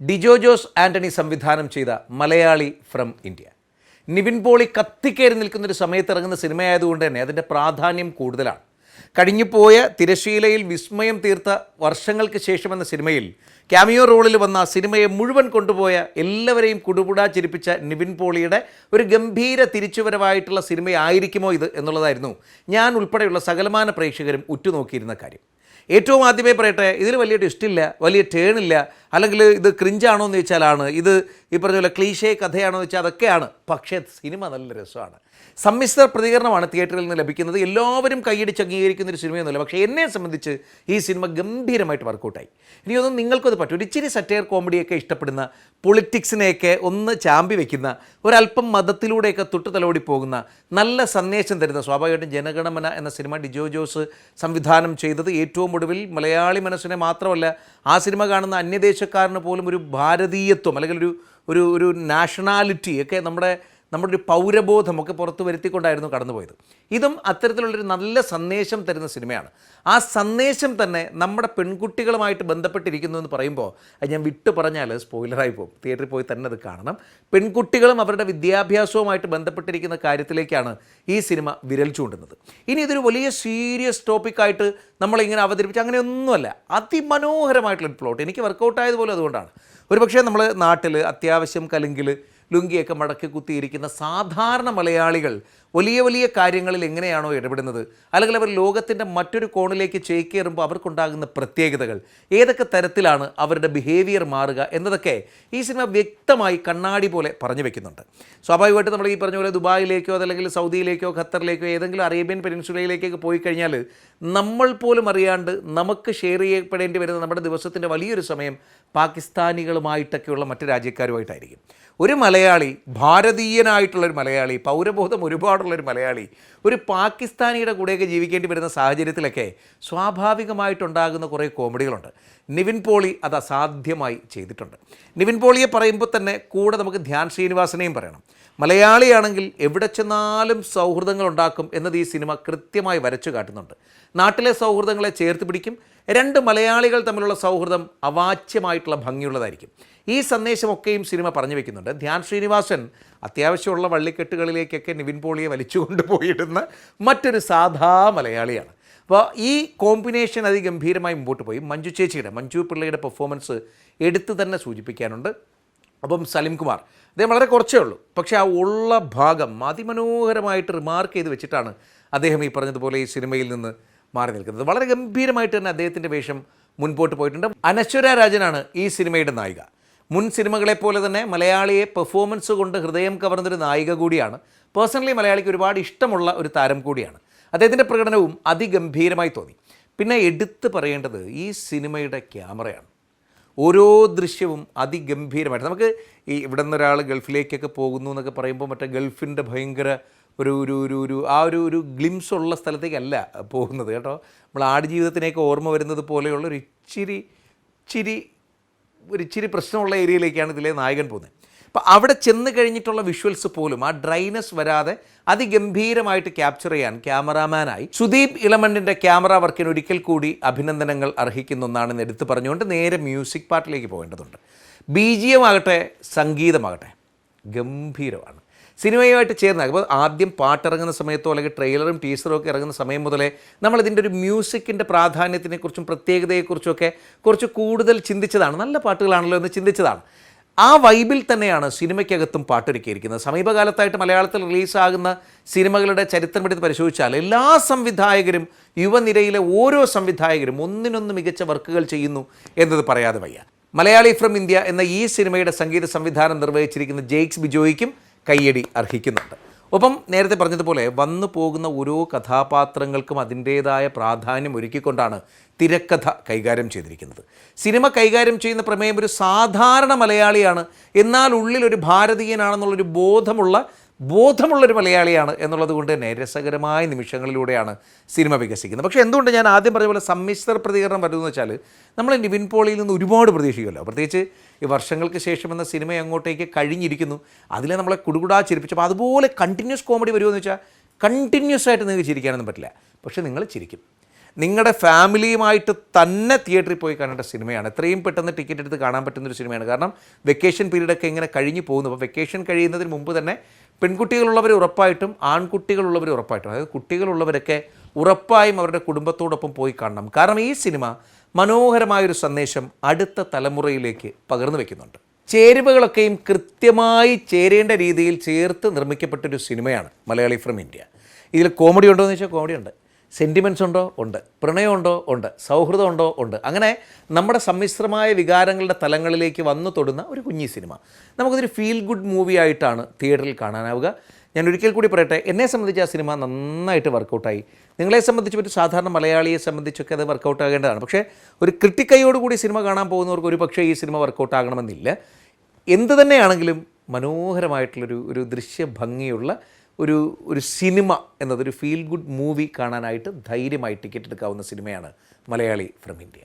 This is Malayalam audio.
ഡിജോ ജോസ് ആന്റണി സംവിധാനം ചെയ്ത മലയാളി ഫ്രം ഇന്ത്യ. നിവിൻ പോളി കത്തിക്കേറി നിൽക്കുന്നൊരു സമയത്ത് ഇറങ്ങുന്ന സിനിമയായതുകൊണ്ട് തന്നെ അതിന്റെ പ്രാധാന്യം കൂടുതലാണ്. കഴിഞ്ഞുപോയ തിരശീലയിൽ വിസ്മയം തീർത്ത വർഷങ്ങൾക്ക് ശേഷം എന്ന സിനിമയിൽ ക്യാമിയോ റോളിൽ വന്ന സിനിമയെ മുഴുവൻ കൊണ്ടുപോയ എല്ലാവരെയും കുടുപുടാ ചിരിപ്പിച്ച നിവിൻ പോളിയുടെ ഒരു ഗംഭീര തിരിച്ചുവരവായിട്ടുള്ള സിനിമയായിരിക്കുമോ ഇത് എന്നുള്ളതായിരുന്നു ഞാൻ ഉൾപ്പെടെയുള്ള സകലമാന പ്രേക്ഷകരും ഉറ്റുനോക്കിയിരുന്ന കാര്യം. ഏറ്റവും ആദ്യമേ പറയട്ടെ ഇതിൽ വലിയ ട്വിസ്റ്റില്ല വലിയ ടേണില്ല അല്ലെങ്കിൽ ഇത് ക്രിഞ്ചാണോ എന്ന് ചോദിച്ചാലാണ്. ഇത് ഈ പറഞ്ഞ പോലെ ക്ലീഷേ കഥയാണോ എന്ന് വെച്ചാൽ അതൊക്കെയാണ്. പക്ഷേ സിനിമ നല്ല രസമാണ്. സമ്മിശ്ര പ്രതികരണമാണ് തിയേറ്ററിൽ നിന്ന് ലഭിക്കുന്നത്. എല്ലാവരും കൈയടിച്ച് അംഗീകരിക്കുന്ന ഒരു സിനിമയൊന്നുമില്ല പക്ഷേ എന്നെ സംബന്ധിച്ച് ഈ സിനിമ ഗംഭീരമായിട്ട് വർക്കൗട്ടായി ഇനി ഒന്നും നിങ്ങൾക്കത് പറ്റും. ഒരു ഇച്ചിരി സറ്റയർ കോമഡിയൊക്കെ ഇഷ്ടപ്പെടുന്ന പൊളിറ്റിക്സിനെയൊക്കെ ഒന്ന് ചാമ്പി വയ്ക്കുന്ന ഒരല്പം മതത്തിലൂടെയൊക്കെ തൊട്ട് തലോടി പോകുന്ന നല്ല സന്ദേശം തരുന്ന സ്വാഭാവികമായിട്ടും ജനഗണമന എന്ന സിനിമ ഡിജോ ജോസ് സംവിധാനം ചെയ്തത് ഏറ്റവും ഒടുവിൽ മലയാളി മനസ്സിനെ മാത്രമല്ല ആ സിനിമ കാണുന്ന അന്യദേശക്കാരന് പോലും ഒരു ഭാരതീയത്വം അല്ലെങ്കിൽ ഒരു ഒരു ഒരു നാഷണാലിറ്റി ഒക്കെ നമ്മുടെ നമ്മുടെ ഒരു പൗരബോധമൊക്കെ പുറത്തു വരുത്തിക്കൊണ്ടായിരുന്നു കടന്നുപോയത്. ഇതും അത്തരത്തിലുള്ളൊരു നല്ല സന്ദേശം തരുന്ന സിനിമയാണ്. ആ സന്ദേശം തന്നെ നമ്മുടെ പെൺകുട്ടികളുമായിട്ട് ബന്ധപ്പെട്ടിരിക്കുന്നു എന്ന് പറയുമ്പോൾ അത് ഞാൻ വിട്ടു പറഞ്ഞാൽ സ്പോയിലറായി പോകും. തിയേറ്ററിൽ പോയി തന്നെ അത് കാണണം. പെൺകുട്ടികളും അവരുടെ വിദ്യാഭ്യാസവുമായിട്ട് ബന്ധപ്പെട്ടിരിക്കുന്ന കാര്യത്തിലേക്കാണ് ഈ സിനിമ വിരൽ ചൂണ്ടുന്നത്. ഇനി ഇതൊരു വലിയ സീരിയസ് ടോപ്പിക്കായിട്ട് നമ്മളിങ്ങനെ അവതരിപ്പിച്ച് അങ്ങനെയൊന്നുമല്ല അതിമനോഹരമായിട്ടുള്ളൊരു പ്ലോട്ട് എനിക്ക് വർക്കൗട്ടായതുപോലെ അതുകൊണ്ടാണ്. ഒരുപക്ഷേ നമ്മൾ നാട്ടിൽ അത്യാവശ്യം കലുങ്കിൽ ലുങ്കിയൊക്കെ മടക്കി കുത്തിയിരിക്കുന്ന സാധാരണ മലയാളികൾ വലിയ വലിയ കാര്യങ്ങളിൽ എങ്ങനെയാണോ ഇടപെടുന്നത്? അല്ലെങ്കിൽ അവർ ലോകത്തിന്റെ മറ്റൊരു കോണിലേക്ക് ചേക്കേറുമ്പോൾ അവർക്കുണ്ടാകുന്ന പ്രത്യേകതകൾ. ഏതൊക്കെ തരത്തിലാണ് അവരുടെ ബിഹേവിയർ മാറുക എന്നതൊക്കെ ഈ സിനിമ വ്യക്തമായി കണ്ണാടി പോലെ പറഞ്ഞു വെക്കുന്നുണ്ട്. സ്വാഭാവികമായിട്ട് നമ്മൾ ഈ പറഞ്ഞ പോലെ ദുബായിലേക്കോ അതല്ലെങ്കിൽ സൗദിയിലേക്കോ ഖത്തറിലേക്കോ ഏതെങ്കിലും അറേബ്യൻ പെനിൻസുലയിലേക്കൊക്കെ പോയി കഴിഞ്ഞാൽ നമ്മൾ പോലും അറിയാണ്ട് നമുക്ക് ഷെയർ ചെയ്യപ്പെടേണ്ടി വരുന്ന നമ്മുടെ ദിവസത്തിന്റെ വലിയൊരു സമയം പാകിസ്ഥാനികളുമായിട്ടൊക്കെയുള്ള മറ്റു രാജ്യക്കാരുമായിട്ടായിരിക്കും. ഒരു മലയാളി ഭാരതീയനായിട്ടുള്ളൊരു മലയാളി പൗരബോധം ഒരുപാടുള്ളൊരു മലയാളി ഒരു പാകിസ്ഥാനിയുടെ കൂടെയൊക്കെ ജീവിക്കേണ്ടി വരുന്ന സാഹചര്യത്തിലൊക്കെ സ്വാഭാവികമായിട്ടുണ്ടാകുന്ന കുറേ കോമഡികളുണ്ട്. നിവിൻ പോളി അത് അസാധ്യമായി ചെയ്തിട്ടുണ്ട്. നിവിൻ പോളിയെ പറയുമ്പോൾ തന്നെ കൂടെ നമുക്ക് ധ്യാൻ ശ്രീനിവാസനെയും പറയണം. മലയാളിയാണെങ്കിൽ എവിടെ ചെന്നാലും സൗഹൃദങ്ങൾ ഉണ്ടാക്കും എന്നത് ഈ സിനിമ കൃത്യമായി വരച്ചു കാട്ടുന്നുണ്ട്. നാട്ടിലെ സൗഹൃദങ്ങളെ ചേർത്ത് പിടിക്കും രണ്ട് മലയാളികൾ തമ്മിലുള്ള സൗഹൃദം അവാച്യമായിട്ടുള്ള ഭംഗിയുള്ളതായിരിക്കും. ഈ സന്ദേശമൊക്കെയും സിനിമ പറഞ്ഞു വെക്കുന്നുണ്ട്. ധ്യാൻ ശ്രീനിവാസൻ അത്യാവശ്യമുള്ള വള്ളിക്കെട്ടുകളിലേക്കൊക്കെ നിവിൻ പോളിയെ വലിച്ചു കൊണ്ടുപോയിടുന്ന മറ്റൊരു സാധാ മലയാളിയാണ്. അപ്പോൾ ഈ കോമ്പിനേഷൻ അതിഗംഭീരമായി മുമ്പോട്ട് പോയി. മഞ്ജു ചേച്ചിയുടെ മഞ്ജു പിള്ളയുടെ പെർഫോമൻസ് എടുത്തു തന്നെ സൂചിപ്പിക്കാനുണ്ട്. അപ്പം സലിം കുമാർ അദ്ദേഹം വളരെ കുറച്ചേ ഉള്ളൂ. പക്ഷേ ആ ഉള്ള ഭാഗം അതിമനോഹരമായിട്ട് റിമാർക്ക് ചെയ്ത് വെച്ചിട്ടാണ് അദ്ദേഹം ഈ പറഞ്ഞതുപോലെ ഈ സിനിമയിൽ നിന്ന് മാറി നിൽക്കുന്നത്. വളരെ ഗംഭീരമായിട്ട് തന്നെ അദ്ദേഹത്തിന്റെ വേഷം മുൻപോട്ട് പോയിട്ടുണ്ട്. അനശ്വര രാജനാണ് ഈ സിനിമയുടെ നായിക. മുൻ സിനിമകളെപ്പോലെ തന്നെ മലയാളിയെ പെർഫോമൻസ് കൊണ്ട് ഹൃദയം കവർന്നൊരു നായിക കൂടിയാണ്. പേഴ്സണലി മലയാളിക്ക് ഒരുപാട് ഇഷ്ടമുള്ള ഒരു താരം കൂടിയാണ്. അദ്ദേഹത്തിന്റെ പ്രകടനവും അതിഗംഭീരമായി തോന്നി. പിന്നെ എടുത്തു പറയേണ്ടത് ഈ സിനിമയുടെ ക്യാമറയാണ്. ഓരോ ദൃശ്യവും അതിഗംഭീരമായിട്ട്. നമുക്ക് ഈ ഇവിടെ നിന്ന് ഒരാൾ ഗൾഫിലേക്കൊക്കെ പോകുന്നു എന്നൊക്കെ പറയുമ്പോൾ മറ്റേ ഗൾഫിന്റെ ഭയങ്കര ഒരു ഒരു ഒരു ഒരു ആ ഒരു ഒരു ഗ്ലിംസ് ഉള്ള സ്ഥലത്തേക്കല്ല പോകുന്നത് കേട്ടോ. നമ്മൾ ആടുജീവിതത്തിനെയൊക്കെ ഓർമ്മ വരുന്നത് പോലെയുള്ള ഒരു ഇച്ചിരി ഇച്ചിരി ഒരു ഇച്ചിരി പ്രശ്നമുള്ള ഏരിയയിലേക്കാണ് ഇതിലെ നായകൻ പോകുന്നത്. അപ്പോൾ അവിടെ ചെന്ന് കഴിഞ്ഞിട്ടുള്ള വിഷ്വൽസ് പോലും ആ ഡ്രൈനസ് വരാതെ അതിഗംഭീരമായിട്ട് ക്യാപ്ചർ ചെയ്യാൻ ക്യാമറാമാനായി സുദീപ് ഇളമണ്ണിന്റെ ക്യാമറ വർക്കിന് ഒരിക്കൽ കൂടി അഭിനന്ദനങ്ങൾ അർഹിക്കുന്ന ഒന്നാണെന്ന് എടുത്തു പറഞ്ഞുകൊണ്ട് നേരെ മ്യൂസിക് പാർട്ടിലേക്ക് പോകേണ്ടതുണ്ട്. ബി ജി എം ആകട്ടെ സംഗീതമാകട്ടെ ഗംഭീരമാണ്. സിനിമയുമായിട്ട് ചേർന്ന് അപ്പോൾ ആദ്യം പാട്ടിറങ്ങുന്ന സമയത്തോ അല്ലെങ്കിൽ ട്രെയിലറും ടീസറും ഒക്കെ ഇറങ്ങുന്ന സമയം മുതലേ നമ്മളിതിന്റെ ഒരു മ്യൂസിക്കിന്റെ പ്രാധാന്യത്തിനെക്കുറിച്ചും പ്രത്യേകതയെക്കുറിച്ചുമൊക്കെ കുറച്ച് കൂടുതൽ ചിന്തിച്ചതാണ്. നല്ല പാട്ടുകളാണല്ലോ എന്ന് ചിന്തിച്ചതാണ്. ആ വൈബിൽ തന്നെയാണ് സിനിമയ്ക്കകത്തും പാട്ടൊരുക്കിയിരിക്കുന്നത്. സമീപകാലത്തായിട്ട് മലയാളത്തിൽ റിലീസാകുന്ന സിനിമകളുടെ ചരിത്രം എടുത്ത് പരിശോധിച്ചാൽ എല്ലാ സംവിധായകരും യുവനിരയിലെ ഓരോ സംവിധായകരും ഒന്നിനൊന്ന് മികച്ച വർക്കുകൾ ചെയ്യുന്നു എന്നത് പറയാതെ വയ്യ. മലയാളി ഫ്രം ഇന്ത്യ എന്ന ഈ സിനിമയുടെ സംഗീത സംവിധാനം നിർവഹിച്ചിരിക്കുന്ന ജെയ്ക്സ് ബിജോയ്ക്കും കയ്യടി അർഹിക്കുന്നുണ്ട്. ഒപ്പം നേരത്തെ പറഞ്ഞതുപോലെ വന്നു പോകുന്ന ഓരോ കഥാപാത്രങ്ങൾക്കും അതിന്റേതായ പ്രാധാന്യം ഒരുക്കിക്കൊണ്ടാണ് തിരക്കഥ കൈകാര്യം ചെയ്തിരിക്കുന്നത്. സിനിമ കൈകാര്യം ചെയ്യുന്ന പ്രമേയം ഒരു സാധാരണ മലയാളിയാണ്. എന്നാൽ ഉള്ളിൽ ഒരു ഭാരതീയനാണെന്നുള്ളൊരു ബോധമുള്ള ബോധമുള്ളൊരു മലയാളിയാണ് എന്നുള്ളത് കൊണ്ട് തന്നെ രസകരമായ നിമിഷങ്ങളിലൂടെയാണ് സിനിമ വികസിക്കുന്നത്. പക്ഷേ എന്തുകൊണ്ട് ഞാൻ ആദ്യം പറഞ്ഞ പോലെ സമ്മിശ്ര പ്രതികരണം വരുന്നത് വെച്ചാൽ നമ്മൾ നിവിൻ പോളിയിൽ നിന്ന് ഒരുപാട് പ്രതീക്ഷിക്കുമല്ലോ. പ്രത്യേകിച്ച് ഈ വർഷങ്ങൾക്ക് ശേഷം എന്ന സിനിമ അങ്ങോട്ടേക്ക് കഴിഞ്ഞിരിക്കുന്നു അതിലെ നമ്മളെ കുടുകുടാ ചിരിപ്പിച്ചപ്പോൾ അതുപോലെ കണ്ടിന്യൂസ് കോമഡി വരുമെന്ന് വെച്ചാൽ കണ്ടിന്യൂസ് ആയിട്ട് നിങ്ങൾക്ക് ചിരിക്കാനൊന്നും പറ്റില്ല. പക്ഷേ നിങ്ങൾ ചിരിക്കും. നിങ്ങളുടെ ഫാമിലിയുമായിട്ട് തന്നെ തിയേറ്ററിൽ പോയി കാണേണ്ട സിനിമയാണ്. എത്രയും പെട്ടെന്ന് ടിക്കറ്റ് എടുത്ത് കാണാൻ പറ്റുന്നൊരു സിനിമയാണ്. കാരണം വെക്കേഷൻ പീരീഡൊക്കെ ഇങ്ങനെ കഴിഞ്ഞു പോകുന്നു. അപ്പോൾ വെക്കേഷൻ കഴിയുന്നതിന് മുമ്പ് തന്നെ പെൺകുട്ടികളുള്ളവർ ഉറപ്പായിട്ടും ആൺകുട്ടികളുള്ളവർ ഉറപ്പായിട്ടും. അതായത് കുട്ടികളുള്ളവരൊക്കെ ഉറപ്പായും അവരുടെ കുടുംബത്തോടൊപ്പം പോയി കാണണം. കാരണം ഈ സിനിമ മനോഹരമായൊരു സന്ദേശം അടുത്ത തലമുറയിലേക്ക് പകർന്നു വയ്ക്കുന്നുണ്ട് ചേരുവകളൊക്കെയും കൃത്യമായി ചേരേണ്ട രീതിയിൽ ചേർത്ത് നിർമ്മിക്കപ്പെട്ടൊരു സിനിമയാണ് മലയാളി ഫ്രം ഇന്ത്യ. ഇതിൽ കോമഡി ഉണ്ടോ എന്ന് ചോദിച്ചാൽ കോമഡി ഉണ്ട്. സെന്റിമെന്റ്സ് ഉണ്ടോ? ഉണ്ട്. പ്രണയമുണ്ടോ ഉണ്ട്? സൗഹൃദമുണ്ടോ ഉണ്ട്? അങ്ങനെ നമ്മുടെ സമ്മിശ്രമായ വികാരങ്ങളുടെ തലങ്ങളിലേക്ക് വന്നു തൊടുന്ന ഒരു കുഞ്ഞി സിനിമ. നമുക്കതൊരു ഫീൽ ഗുഡ് മൂവി ആയിട്ടാണ് തിയേറ്ററിൽ കാണാനാവുക. ഞാൻ ഒരിക്കൽ കൂടി പറയട്ടെ എന്നെ സംബന്ധിച്ച് ആ സിനിമ നന്നായിട്ട് വർക്കൗട്ടായി നിങ്ങളെ സംബന്ധിച്ച് ഒരു സാധാരണ മലയാളിയെ സംബന്ധിച്ചൊക്കെ അത് വർക്കൗട്ട് ആകേണ്ടതാണ്. പക്ഷേ ഒരു ക്രിട്ടിക്കൈയോടുകൂടി സിനിമ കാണാൻ പോകുന്നവർക്ക് ഒരു പക്ഷേ ഈ സിനിമ വർക്കൗട്ട് ആകണമെന്നില്ല. എന്ത് തന്നെയാണെങ്കിലും മനോഹരമായിട്ടുള്ളൊരു ഒരു ദൃശ്യ ഭംഗിയുള്ള ഒരു ഒരു സിനിമ എന്നത് ഒരു ഫീൽ ഗുഡ് മൂവി കാണാനായിട്ട് ധൈര്യമായി ടിക്കറ്റ് എടുക്കാവുന്ന സിനിമയാണ് മലയാളി ഫ്രം ഇന്ത്യ